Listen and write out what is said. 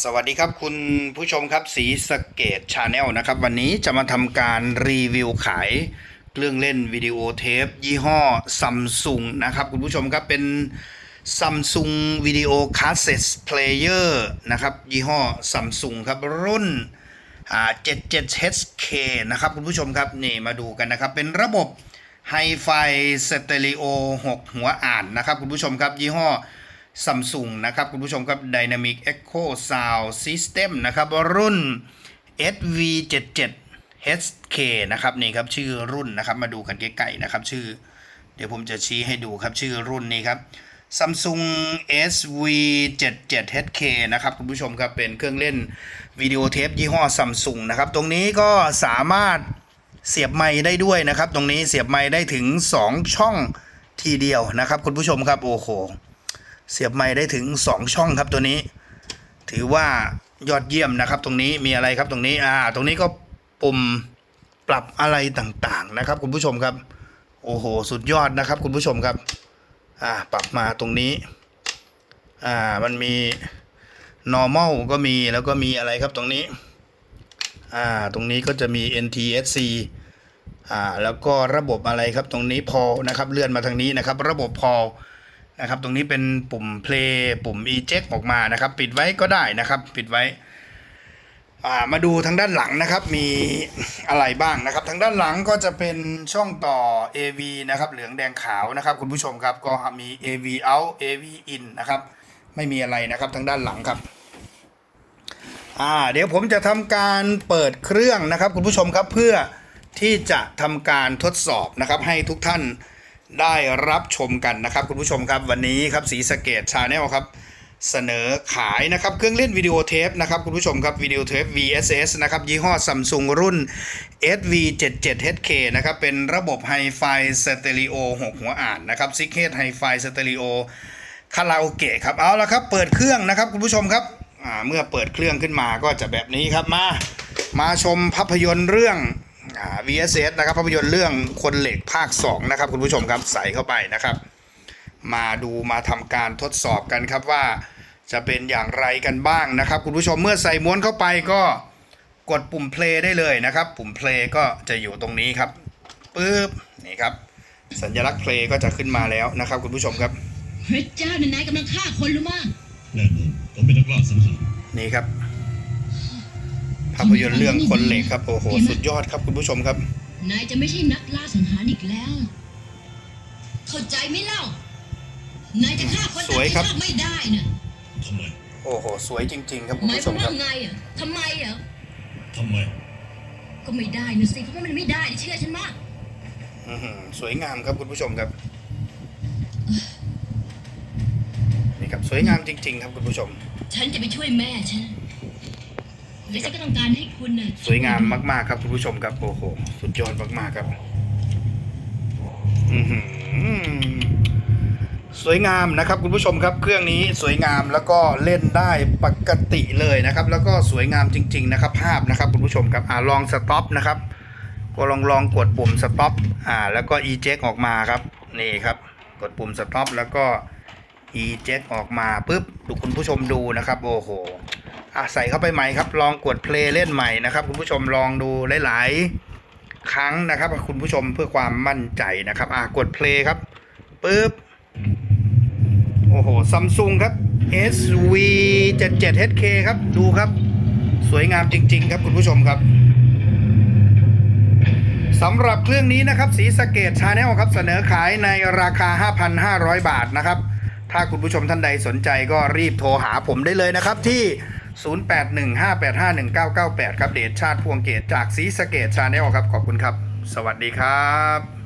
สวัสดีครับคุณผู้ชมครับสีสเกตชาแนลนะครับ วันนี้จะมาทำการรีวิวขายเครื่องเล่นวิดีโอเทป ยี่ห้อซัมซุงนะครับ คุณผู้ชมครับเป็นซัมซุงวิดีโอคาสเซ็ตเพลเยอร์นะครับยี่ห้อซัมซุงครับรุ่น 77HK นะครับคุณผู้ชมครับนี่มาดูกันนะครับ เป็นระบบไฮไฟสเตอริโอ6หัวอ่านนะครับคุณผู้ชมครับยี่ห้อ ซัมซุงนะครับคุณผู้ชมครับ Dynamic Echo Sound System นะครับรุ่น SV77 HK นะครับนี่ครับชื่อรุ่นนะครับมาดูกันใกล้ๆนะครับชื่อ เดี๋ยวผมจะชี้ให้ดูครับชื่อรุ่นนี้ครับ Samsung SV77 HK นะครับคุณผู้ชมครับเป็นเครื่องเล่นวิดีโอเทปยี่ห้อ Samsung นะครับตรงนี้ก็สามารถเสียบไมค์ได้ด้วยนะครับ ตรงนี้เสียบไมค์ได้ถึง 2 ช่องทีเดียวนะครับคุณผู้ชมครับโอ้โห เสียบไม้ได้ถึง 2 ช่องครับตัวนี้ ถือว่ายอดเยี่ยมนะครับ ตรงนี้มีอะไรครับตรงนี้อ่าตรงนี้ก็ปุ่มปรับอะไรต่างๆนะครับ คุณผู้ชมครับ โอ้โหสุดยอดนะครับ คุณผู้ชมครับอ่าปรับมาตรงนี้อ่ามันมี normal ก็มีแล้วก็มีอะไรครับตรงนี้อ่าตรงนี้ก็จะมี NTSC อ่าแล้วก็ระบบอะไรครับตรงนี้พอนะครับเลื่อนมาทางนี้นะครับ ระบบพอ นะครับ ตรงนี้เป็นปุ่ม play ปุ่ม eject ออกมานะครับ ปิดไว้ก็ได้นะครับ ปิดไว้มาดูทางด้านหลังนะครับมีอะไรบ้างนะครับ ทางด้านหลังก็จะเป็นช่องต่อ AV นะครับเหลืองแดงขาวนะครับ คุณผู้ชมครับก็มี AV out AV in นะครับ ไม่มีอะไรนะครับทางด้านหลังครับอ่าเดี๋ยวผมจะทำการเปิดเครื่องนะครับ คุณผู้ชมครับเพื่อที่จะทำการทดสอบนะครับให้ทุกท่าน ได้รับชมกันนะครับคุณผู้ชมครับวันนี้ครับสีสเกตชาแนลครับเสนอขายนะครับเครื่องเล่นวิดีโอเทปนะครับคุณผู้ชมครับวิดีโอเทป VSS นะครับยี่ห้อ Samsung รุ่น SV77HK นะครับเป็นระบบ Hi-Fi Stereo 6 หัวอ่านนะครับ s i g n a t Hi-Fi Stereo คาราโอเกะครับเอาละครับเปิดเครื่องนะครับคุณผู้ชมครับเมื่อเปิดเครื่องขึ้นมาก็จะแบบนี้ครับมา มาชมภาพยนตร์เรื่อง VSS นะครับภาพยนตร์เรื่องคนเหล็กภาค 2 นะครับ คุณผู้ชมครับใส่เข้าไปนะครับ มาดูมาทำการทดสอบกันครับว่าจะเป็นอย่างไรกันบ้างนะครับ คุณผู้ชมเมื่อใส่ม้วนเข้าไปก็กดปุ่ม play ได้เลยนะครับ ปุ่ม play ก็จะอยู่ตรงนี้ครับปึ๊บนี่ครับ สัญลักษณ์ play ก็จะขึ้นมาแล้วนะครับ คุณผู้ชมครับพระเจ้าเนี่ยนายกำลังฆ่าคนหรือมั้งแน่นอนผมเป็นนักล่าสังหารนี่ครับภาพยนตร์เรื่องคนเหล็กครับโอ้โหสุดยอดครับคุณผู้ชมครับ นายจะไม่ใช่นักล่าสังหารอีกแล้ว เข้าใจไหมเล่านายจะฆ่าคนสวยครับที่ฆ่าไม่ได้น่ะทำไมโอ้โหสวยจริง ๆ ครับคุณหมายผู้คชวามมคว่ารับไงอะทำไมอะทำไมก็ไม่ได้นะสิเพราะว่ามันไม่ได้เชื่อฉันมากอื้อหือสวยงามครับคุณผู้ชมครับนี่ครับสวยงามจริง ๆ ครับคุณผู้ชม ฉันจะไปช่วยแม่ฉัน และฉันก็ต้องการให้คุณน่ะสวยงามมากๆครับคุณผู้ชมครับโอ้โหสุดยอดมากๆครับอื้อหือสวยงามนะครับคุณผู้ชมครับเครื่องนี้สวยงามแล้วก็เล่นได้ปกติเลยนะครับ แล้วก็สวยงามจริง ๆ นะครับ ภาพนะครับคุณผู้ชมครับอ่าลองสต็อปนะครับก็ลองลองกดปุ่มสต็อปอ่าแล้วก็ eject ออกมาครับนี่ครับ กดปุ่มสต็อปแล้วก็ eject ออกมาปุ๊บดูคุณผู้ชมดูนะครับ โอ้โห อะใส่เข้าไปใหม่ครับ ลองกด play เล่นใหม่นะครับคุณผู้ชมลองดูหลาย ๆ ครั้งนะครับ คุณผู้ชมเพื่อความมั่นใจนะครับ อะกด play ครับปุ๊บโอ้โหซัมซุงครับ SV77HK ครับดูครับ สวยงามจริง ๆ ครับคุณผู้ชมครับสำหรับเครื่องนี้นะครับสีสเกตชาแนลครับเสนอขายในราคา 5,500 บาทนะครับ ถ้าคุณผู้ชมท่านใดสนใจก็รีบโทรหาผมได้เลยนะครับที่ 0815851998 ครับเดชชาติพวงเกตจากสีสเกตชาแนลครับ ขอบคุณครับ สวัสดีครับ